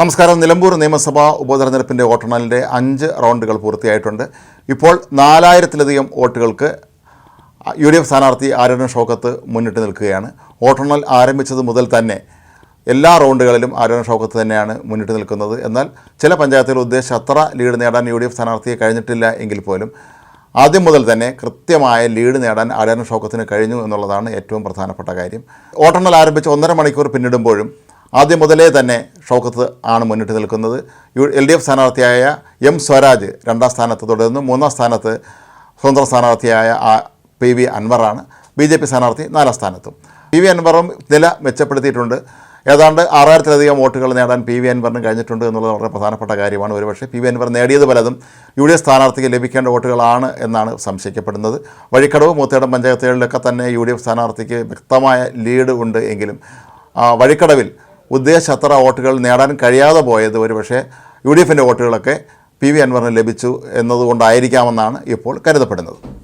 നമസ്കാരം. നിലമ്പൂർ നിയമസഭാ ഉപതെരഞ്ഞെടുപ്പിന്റെ വോട്ടെണ്ണലിന്റെ അഞ്ച് റൗണ്ടുകൾ പൂർത്തിയായിട്ടുണ്ട്. ഇപ്പോൾ നാലായിരത്തിലധികം വോട്ടുകൾക്ക് യു ഡി എഫ് സ്ഥാനാർത്ഥി ആര്യടൻ ഷൗക്കത്ത് മുന്നിട്ട് നിൽക്കുകയാണ്. വോട്ടെണ്ണൽ ആരംഭിച്ചത് മുതൽ തന്നെ എല്ലാ റൗണ്ടുകളിലും ആര്യടൻ ഷൗക്കത്ത് തന്നെയാണ് മുന്നിട്ട് നിൽക്കുന്നത്. എന്നാൽ ചില പഞ്ചായത്തുകൾ ഉദ്ദേശിച്ച അത്ര ലീഡ് നേടാൻ യു ഡി എഫ് സ്ഥാനാർത്ഥിയെ കഴിഞ്ഞിട്ടില്ല എങ്കിൽ പോലും ആദ്യം മുതൽ തന്നെ കൃത്യമായ ലീഡ് നേടാൻ ആരോഗ്യ ഷൗക്കത്തിന് കഴിഞ്ഞു എന്നുള്ളതാണ് ഏറ്റവും പ്രധാനപ്പെട്ട കാര്യം. വോട്ടെണ്ണൽ ആരംഭിച്ച് ഒന്നര മണിക്കൂർ പിന്നിടുമ്പോഴും ആദ്യം മുതലേ തന്നെ ഷൗക്കത്ത് ആണ് മുന്നിട്ട് നിൽക്കുന്നത്. യു എൽ ഡി എഫ് സ്ഥാനാർത്ഥിയായ എം സ്വരാജ് രണ്ടാം സ്ഥാനത്ത് തുടരുന്നു. മൂന്നാം സ്ഥാനത്ത് സ്വതന്ത്ര സ്ഥാനാർത്ഥിയായ പി വി അൻവറാണ്. ബി ജെ പി സ്ഥാനാർത്ഥി നാലാം സ്ഥാനത്തും. പി വി അൻവറും നില മെച്ചപ്പെടുത്തിയിട്ടുണ്ട്. ഏതാണ്ട് ആറായിരത്തിലധികം വോട്ടുകൾ നേടാൻ പി വി അൻവറിന് കഴിഞ്ഞിട്ടുണ്ട് എന്നുള്ളത് വളരെ പ്രധാനപ്പെട്ട കാര്യമാണ്. ഒരുപക്ഷെ പി വി അൻവർ നേടിയത് പലതും യു ഡി എഫ് സ്ഥാനാർത്ഥിക്ക് ലഭിക്കേണ്ട വോട്ടുകളാണ് എന്നാണ് സംശയിക്കപ്പെടുന്നത്. വഴിക്കടവ് മൂത്തേടം പഞ്ചായത്തുകളിലൊക്കെ തന്നെ യു ഡി എഫ് സ്ഥാനാർത്ഥിക്ക് വ്യക്തമായ ലീഡ് ഉണ്ട് എങ്കിലും വഴിക്കടവിൽ ഉദ്ദേശിച്ച അത്ര വോട്ടുകൾ നേടാൻ കഴിയാതെ പോയത് ഒരുപക്ഷെ യു ഡി എഫിന്റെ വോട്ടുകളൊക്കെ പി വി അൻവറിന് ലഭിച്ചു എന്നതുകൊണ്ടായിരിക്കാമെന്നാണ് ഇപ്പോൾ കരുതപ്പെടുന്നത്.